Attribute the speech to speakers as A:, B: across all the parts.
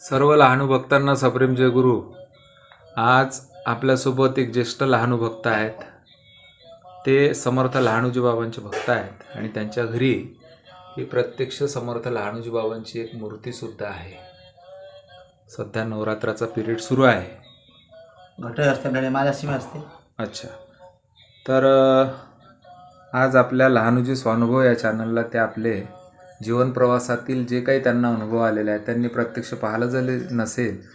A: सर्व लहानू भक्तांना सप्रेम जय गुरु. आज आपल्यासोबत एक ज्येष्ठ लहानू भक्त आहेत. ते समर्थ लहानूजी बाबांचे भक्त आहेत आणि त्यांच्या घरी ही प्रत्यक्ष समर्थ लहानूजी बाबांची एक मूर्तीसुद्धा आहे. सध्या नवरात्राचा पिरियड सुरू आहे.
B: घट असते माझ्या सीमा असते.
A: अच्छा. तर आज आपल्या लहानूजी स्वानुभव या चॅनलला ते आपले जीवन प्रवासातील जे काही त्यांना अनुभव आलेले आहेत त्यांनी प्रत्यक्ष पाहिलं जरी नसेल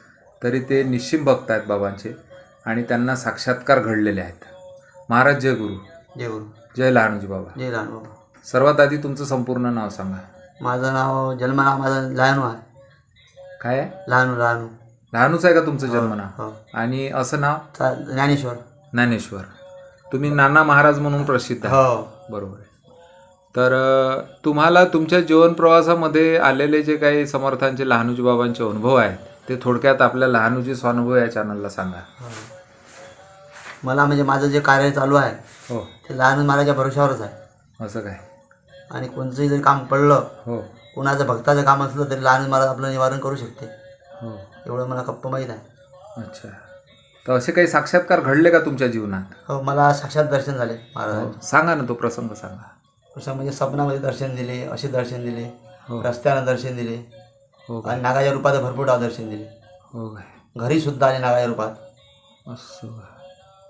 A: तरी ते निश्चिम भक्त आहेत बाबांचे आणि त्यांना साक्षात्कार घडलेले आहेत. महाराज जय गुरु.
B: जय गुरु.
A: जय लहानूजी बाबा.
B: जय लहान बाबा.
A: सर्वात आधी तुमचं संपूर्ण नाव सांगा.
B: माझं नाव जन्मनाव माझं लहानू आहे.
A: काय? आहे
B: लहानू लहानू.
A: लहानूच आहे का तुमचं जन्मनाव?
B: हो.
A: आणि असं नाव?
B: चा- ज्ञानेश्वर.
A: ज्ञानेश्वर. तुम्ही नाना महाराज म्हणून प्रसिद्ध
B: हो.
A: बरोबर आहे. तर तुम्हाला तुमच्या जीवन प्रवासामध्ये आलेले जे काही समर्थांचे लहानूजी बाबांचे अनुभव आहेत ते थोडक्यात आपल्या लहानूजी स्वानुभव या चॅनलला सांगा.
B: हो. मला म्हणजे माझं जे कार्य चालू आहे
A: हो.
B: ते लहानू महाराजा भरोशावरच आहे.
A: असं काय?
B: आणि कोणतंही जरी काम पडलं
A: हो.
B: कोणाचं भक्ताचं काम असलं तरी लहान महाराज आपलं निवारण करू शकते.
A: हो.
B: एवढं मला कप्प माहीत आहे.
A: अच्छा. तर असे काही साक्षात्कार घडले का तुमच्या जीवनात?
B: हो मला साक्षात दर्शन झाले
A: हो.
B: महाराज
A: सांगा ना तो प्रसंग सांगा.
B: असं म्हणजे स्वप्नामध्ये दर्शन दिले असे दर्शन दिले
A: हो.
B: रस्त्यानं दर्शन दिले
A: हो काय
B: आणि नागाच्या रूपात भरपूर डाव दर्शन दिले.
A: हो काय
B: घरी सुद्धा आले नागाच्या रूपात.
A: असं.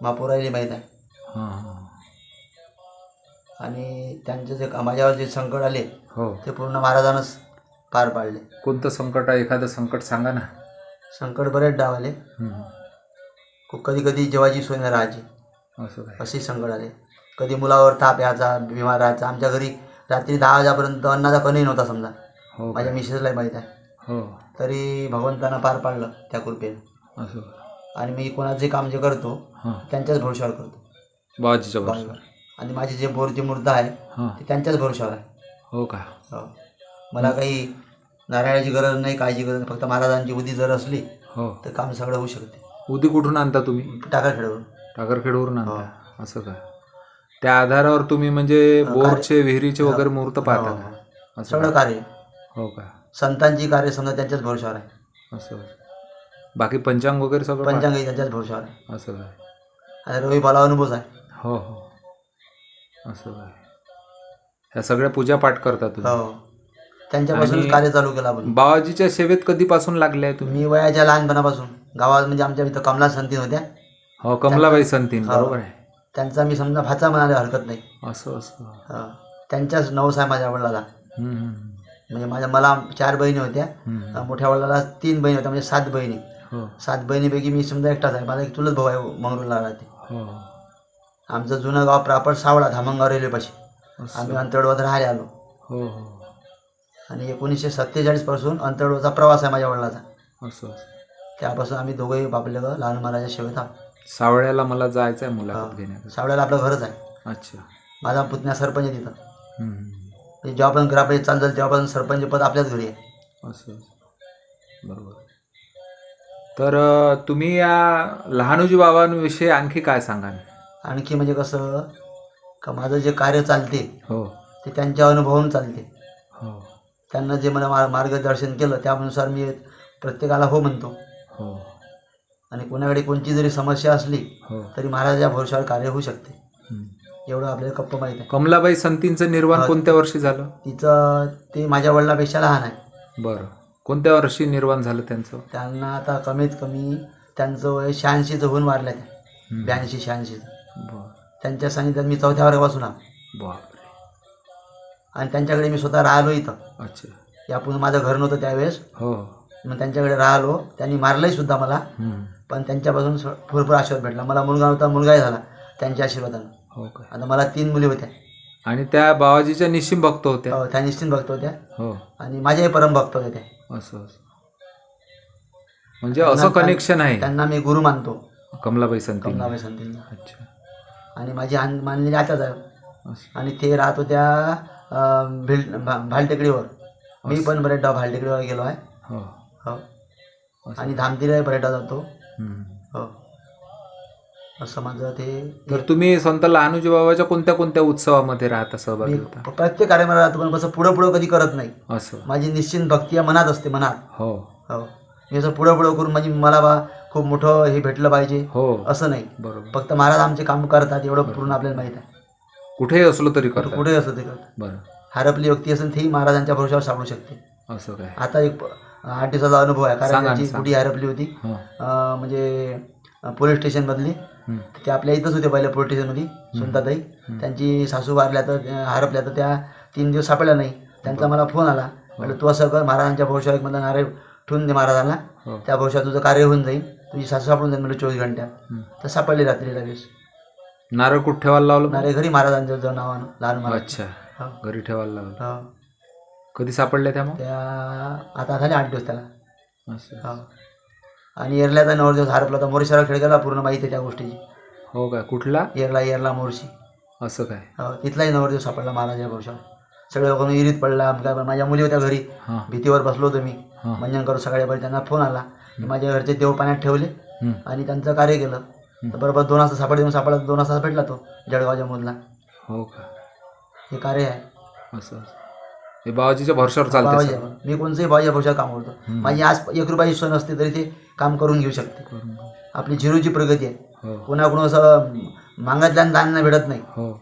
B: महापुरायला माहीत आहे.
A: हां हां.
B: आणि त्यांचे जे माझ्यावर जे संकट आले
A: हो.
B: ते पूर्ण महाराजानंच पार पाडले.
A: कोणतं संकट आहे? एखादं संकट सांगा ना.
B: संकट बरेच डाव आले. कधी कधी जेवायची सोय नाही राहायची.
A: असं काय?
B: असे संकट आले. कधी मुलावर ताप यायचा बिमार राहायचा. आमच्या घरी रात्री दहा वाजेपर्यंत अन्नाचा कणही नव्हता समजा.
A: हो
B: माझ्या
A: काय
B: मिसेसलाही माहीत आहे.
A: हो.
B: तरी भगवंतानं पार पाडलं त्या कृपेनं.
A: असं
B: आणि मी कोणाचे काम जे करतो
A: हां.
B: त्यांच्याच भरोशावर करतो.
A: बाबाजीच्या बरोबर
B: आणि माझी जे बोरची मूर्त आहे
A: हां.
B: ती त्यांच्याच भरोशावर आहे.
A: हो का?
B: हो. मला काही नारायणाची गरज नाही काळजी गरज नाही. फक्त महाराजांची बुद्धी जर असली
A: हो.
B: तर काम सगळं होऊ शकते.
A: उदी कुठून आणता तुम्ही?
B: टाका खेळवून
A: टाकरखेडवरून आणता? असं का? त्या आधारावर तुम्ही म्हणजे बोरचे विहिरीचे वगैरे मुहूर्त पाहता का? असं
B: सगळं कार्य.
A: हो का?
B: संतांची कार्य समजा त्यांच्याच भरोशावर आहे.
A: असं बाकी पंचांग वगैरे सगळं पाहता?
B: पंचांगही त्यांच्याच भरोशावर आहे.
A: असं काय
B: आणि रवी मला अनुभव आहे.
A: हो हो. असं काय ह्या सगळ्या पूजा पाठ करता तुम्ही?
B: हो त्यांच्यापासून
A: आणि-
B: कार्य चालू केलं आपण.
A: बाबाजीच्या सेवेत कधीपासून लागले आहे तुम्ही?
B: मी वयाच्या लहानपणापासून. गावात म्हणजे आमच्या इथं कमला संतीन होत्या
A: हो कमलाबाई संतीन
B: हो.
A: बरोबर आहे.
B: त्यांचा मी समजा भाचा म्हणायला हरकत नाही.
A: असं असं.
B: हो. त्यांच्याच नवस आहे माझ्या वडिलाला.
A: हम्म, हम्म,
B: म्हणजे माझ्या मला चार बहिणी होत्या.
A: हम्म.
B: मोठ्या वडिलाला तीन बहिणी होत्या म्हणजे सात बहिणी.
A: हो.
B: सात बहिणीपैकी मी समजा एकटाच आहे. माझा एक चुलत भाऊ आहे मंगरूळला राहते.
A: हो.
B: आमचं जुनं गाव प्रॉपर सावळा धामणगाव रेल्वेपाशी
A: असं.
B: आम्ही अंतरवत राहायला आलो.
A: हो हो.
B: आणि एकोणीसशे सत्तेचाळीसपासून अंतरवचा प्रवास आहे माझ्या वडिलाचा.
A: असं असं.
B: त्यापासून आम्ही दोघंही बापले लहान महाराजा सेवेत आहोत
A: सावळ्याला मला जायचं आहे. मुलाखत
B: सावळ्याला आपलं घरच आहे.
A: अच्छा.
B: माझा पुतण्या सरपंच आहे तिथं.
A: हम्म,
B: म्हणजे जेव्हापासून ग्रामपंचायत चालू झाली तेव्हापासून सरपंच पद आपल्याच घरी आहे.
A: असं असं. बरोबर. तर अ, तुम्ही या लहानूजी बाबांविषयी आणखी काय सांगाल?
B: आणखी म्हणजे कसं का माझं जे कार्य चालते
A: हो.
B: ते त्यांच्या अनुभवावरून चालते.
A: हो.
B: त्यांना जे मला मार मार्गदर्शन केलं त्यानुसार मी प्रत्येकाला हो म्हणतो.
A: हो.
B: आणि कोणाकडे कोणती जरी समस्या असली
A: हो.
B: तरी महाराजाच्या भरोशावर कार्य होऊ शकते. एवढं आपल्याला कप्प माहीत आहे.
A: कमलाबाई संतींचं निर्वाण
B: हा.
A: कोणत्या वर्षी झालं?
B: तिचं ते माझ्या वडिलापेक्षा लहान आहे.
A: बरं. कोणत्या वर्षी निर्वाण झालं त्यांचं?
B: त्यांना आता कमीत कमी त्यांचं वय शहाऐंशीचं होऊन आहे
A: हम्म.
B: ब्याऐंशी शहाऐंशीचं.
A: बरं.
B: त्यांच्या सानिध्यात मी चौथ्या वर्गापासून आहे.
A: बापरे.
B: आणि त्यांच्याकडे मी स्वतः राहिलो इथं.
A: अच्छा.
B: यापूर्वी माझं घर नव्हतं त्यावेळेस.
A: हो.
B: मग त्यांच्याकडे राहिलो. त्यांनी मारलंही सुद्धा मला. पण त्यांच्यापासून स- भरपूर आशीर्वाद भेटला. मला मुलगा नव्हता मुलगाही झाला. त्यांच्या आशीर्वादानं.
A: हो
B: आता मला तीन मुली होत्या.
A: आणि त्या बाबाजीच्या निश्चिम भक्त होत्या?
B: हो, त्या निश्चित भक्त होत्या.
A: हो.
B: आणि माझ्याही परम भक्त होत्या त्या.
A: असं असं. म्हणजे असं कनेक्शन आहे.
B: त्यांना मी गुरु मानतो.
A: कमलाबाई संती
B: कमलाबाई संतींना.
A: अच्छा.
B: आणि माझी आन मानलेली आताच आहे
A: असं.
B: आणि ते राहत होत्या अं, भिल भा- भालटेकडीवर. मी पण बरेचदा भालटेकडीवर गेलो आहे.
A: हो.
B: हो. आणि धामतीला बरेचदा जातो. हो. असं माझं ते
A: तर तुम्ही संत लहानूजी बाबाच्या कोणत्या कोणत्या उत्सवामध्ये राहता सहभागी होता?
B: प्रत्येक कार्यक्रमाला राहतो पण कसं पुढं पुढं कधी करत नाही.
A: असं.
B: माझी निश्चित भक्ती या मनात असते मनात.
A: हो.
B: हो. मी असं पुढं पुढं करून म्हणजे मला बा खूप मोठं हे भेटलं पाहिजे.
A: हो.
B: असं नाही.
A: बरोबर.
B: फक्त महाराज आमचे काम करतात एवढं पूर्ण आपल्याला माहीत आहे.
A: कुठेही असलो तरी करतात.
B: कुठे असं ते करतात.
A: बरं.
B: हरपली व्यक्ती असेल तेही महाराजांच्या भरोशावर सापडू शकते.
A: असं काय?
B: आता एक आठ दिवसाचा अनुभव आहे कारण
A: सांगा ना,
B: त्यांची
A: सांगा.
B: हरपली होती.
A: हां.
B: अं, म्हणजे पोलीस स्टेशनमधली
A: हं.
B: ते आपल्या इथंच होते पहिल्या पोलीस स्टेशनमध्ये सुनताताई. त्यांची सासू वारल्या तर अं, हरपल्या तर त्या तीन दिवस सापडल्या नाही. त्यांचा मला फोन आला. म्हटलं तू असं कर महाराजांच्या एक मला नारे ठेवून दे महाराजांना.
A: हो.
B: त्या भरोशावर तुझं कार्य होऊन जाईल. तुझी सासू सापडून जाईल म्हणजे चोवीस घंट्यात.
A: हं.
B: तर सापडली रात्री लगेच.
A: नारळ कुठं ठेवायला लावलं?
B: नारे घरी महाराजांच्या नावानं लहान महाराज
A: अच्छा.
B: हो.
A: घरी ठेवायला लावलं.
B: हो.
A: कधी सापडल्या त्या मग?
B: त्या आता झाले आठ दिवस त्याला.
A: असं.
B: हो. आणि एरल्याचा नवर दिवस हरपला तर मोरेश्वरा खेळगाला पूर्ण माहिती आहे त्या गोष्टीची.
A: हो काय कुठला?
B: एरला एरला मोर्शी.
A: असं काय?
B: हो, तिथलाही नवरदेव सापडला महाराजा भविष्यावर. सगळ्या लोकांना इरीत पडला काय पण. माझ्या मुली होत्या घरी.
A: हां.
B: भीतीवर बसलो होतो मी.
A: हां.
B: मंजन करू सकाळी त्यांना फोन आला. की माझ्या घरचे देव पाण्यात ठेवले
A: हं.
B: आणि त्यांचं कार्य केलं. तर बरोबर दोन वाजता सापडे देऊन सापडला दोन वाजता भेटला तो जळगावच्या मधला.
A: हो का?
B: हे कार्य आहे.
A: असं असं. हे बाबाजीच्या भरशावर चालते
B: बाबाजी
A: सगळं.
B: मी कोणचंही बाबाच्या भविष्यात काम करतो. माझी आज एक रुपयाची सोय नसते तरी ते काम करून घेऊ शकते. आपली झिरोची प्रगती आहे.
A: हो.
B: कोणाकडून असं मागतल्या दान भेटत नाही.
A: हो.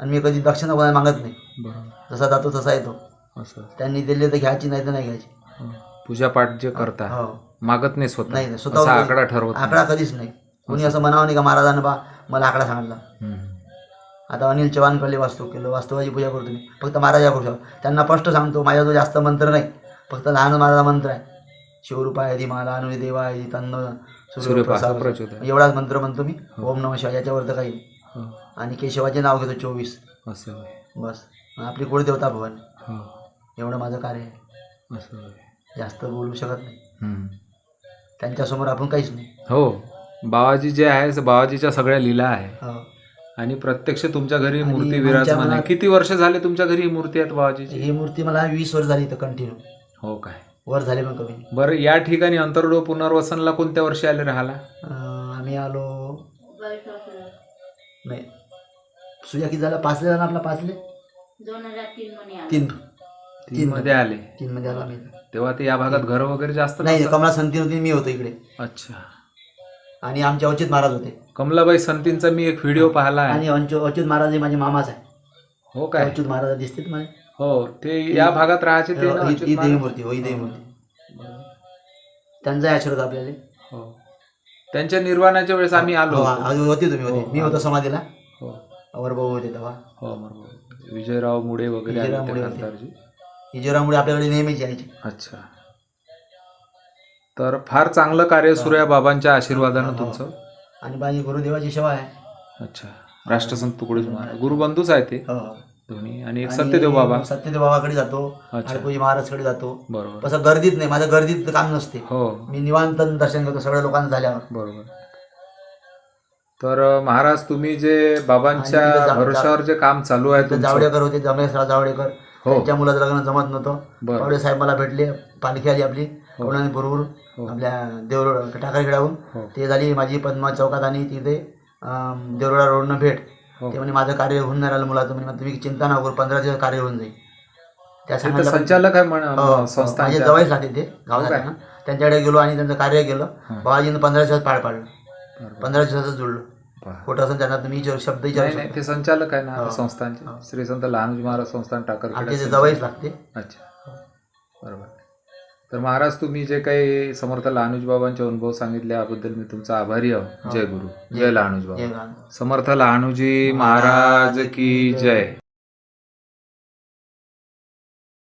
B: आणि मी कधी दक्षिणा कोणाला मागत नाही.
A: बरोबर.
B: जसा जातो तसा येतो.
A: असं.
B: त्यांनी दिले तर घ्यायची नाही तर नाही घ्यायची.
A: हो. पूजापाठ जे करता
B: हो.
A: मागत नाही स्वतः.
B: नाही, नाही,
A: असा
B: स्वतःवर
A: आकडा ठरवत.
B: आकडा कधीच नाही. कोणी असं. म्हणावं नाही का महाराजांना बा मला आकडा सांगितला. आता अनिल चव्हाणकडले वास्तू केलं वास्तवाची पूजा करतो मी फक्त महाराजा पुरुषावर त्यांना स्पष्ट सांगतो माझ्याजवळ जास्त मंत्र नाही. फक्त लहान महाराजा मंत्र आहे. शिवरूपा यदी मला अनुय देवा यदी तन्न
A: सूर्यप्रसाद. प्रचोदयात.
B: एवढाच मंत्र म्हणतो मी. ओम नम शिवाय याच्यावर तर काही.
A: हो.
B: आणि केशवाचे नाव घेतो चोवीस.
A: असं.
B: बस. आपली कुळदेवता भवन.
A: हो.
B: एवढं माझं कार्य आहे.
A: असं.
B: जास्त बोलू शकत नाही.
A: हं.
B: त्यांच्यासमोर आपण काहीच नाही.
A: हो. बाबाजी जे आहे ते बाबाजीच्या सगळ्या लीला आहे.
B: हो.
A: आणि प्रत्यक्ष तुमच्या घरी
B: आणि
A: मूर्ती विराजमान आहे. किती वर्ष झाले तुमच्या घरी ही मूर्ती आहेत बाबाजीची?
B: ही मूर्ती मला वीस वर्ष झाली इथं कंटिन्यू
A: हो काय?
B: वर झाले पण कमी.
A: बरं या ठिकाणी अंतर्डो पुनर्वसनला कोणत्या वर्षी आले राहायला
B: अं, आम्ही आलो नाही. सुया किती झाला? पाचले झाला आपला पाचले?
C: दोन हजार तीन. मध्ये आलो.
B: तीन
A: तीन मध्ये. आले.
B: तीन मध्ये आलो आम्ही
A: तेव्हा ते या भागात घर वगैरे जास्त
B: नाही
A: नव्हतं?
B: कमला संती होती मी होतो इकडे.
A: अच्छा.
B: आणि आमचे अच्युत महाराज होते.
A: कमलाबाई संतींचा मी एक व्हिडिओ पाहिला आहे.
B: आणि अंचु- अच्युत महाराज हे माझे मामाच आहे
A: हो काय?
B: अच्युत महाराज दिसते मला.
A: हो ते या भागात राहायचे ते ना,
B: ही
A: अच्युत
B: ही देवी
A: महाराज?
B: मूर्ती हो ही देवी मूर्ती. त्यांचा आशीर्वाद आपल्याला.
A: हो. त्यांच्या निर्वाणाच्या वेळेस आम्ही आलो
B: हो,
A: होतो.
B: आ- होते तुम्ही होते.
A: हो,
B: मी होतो समाधीला.
A: हो.
B: अवरभाऊ होते तेव्हा.
A: हो बरोबर विजयराव मुळे वगैरे आले
B: विजयराव
A: होते
B: मुळे होते.
A: खासदारजी.
B: हिजोरामुळे आपल्याकडे नेहमीच यायचे.
A: अच्छा. तर फार चांगलं कार्य सुरू आहे बाबांच्या आशीर्वादानं. तुमचं.
B: आणि माझी गुरुदेवाची सेवा आहे.
A: अच्छा. राष्ट्रसंत तुकडोजी महाराज. गुरुबंधूच आहे ते?
B: हो.
A: दोन्ही. आणि एक
B: आणि
A: सत्यदेव बाबा?
B: सत्यदेव बाबाकडे जातो.
A: अच्छा.
B: महाराजकडे जातो.
A: बरोबर.
B: असं गर्दीत नाही. माझं गर्दीत काम नसते.
A: हो.
B: मी निवांत दर्शन करतो सगळ्या लोकांना झाल्यावर.
A: बरोबर. तर अं, महाराज तुम्ही जे बाबांच्या
B: आणि तिथं जा-
A: भरोशावर जे काम चालू आहे तुमचं.
B: जावडेकर होते. जमलेशराव जावडेकर.
A: हो.
B: त्यांच्या मुलाचं लग्न जमत नव्हतं.
A: बरं.
B: जावडे साहेब मला भेटले. पालखी आली आपली. बरोबर
A: हो.
B: आपल्या देवरोड टाकरखेड्याहून
A: हो.
B: ते झाली माझी पद्मा चौकात आणि तिथे देवरोडा रोडनं भेट
A: हो.
B: ते म्हणे माझं कार्य होऊन नाही राहिलं मुलाचं म्हणजे तुम्ही चिंता नका करू पंधरा दिवस कार्य होऊन जाईल त्या
A: संचालक आहे
B: हो, हो. माझे
A: संस्थांच्या
B: जवळच लागते ते गावात
A: हो
B: ना. त्यांच्याकडे गेलो आणि त्यांचं कार्य केलं
A: हं.
B: बाबाजीनं पंधरा दिवस पाळ पाडलं. पंधरा दिवसाचं जुळलो. खोटं असं त्यांना तुम्ही शब्द
A: ते संचालक आहे ना
B: हो.
A: संस्थांचे
B: हो.
A: श्री संत लहानजी महाराज संस्थान
B: इथे जवळच लागते
A: अच्छा बरोबर तर महाराज तुम्ही जे काही समर्थ लहानुज बाबांचे अनुभव सांगितल्याबद्दल मी तुमचा आभारी आहो. जय गुरु. जय लहानुज बाबा.
B: जय राम.
A: समर्थ लहानुजी महाराज की जय.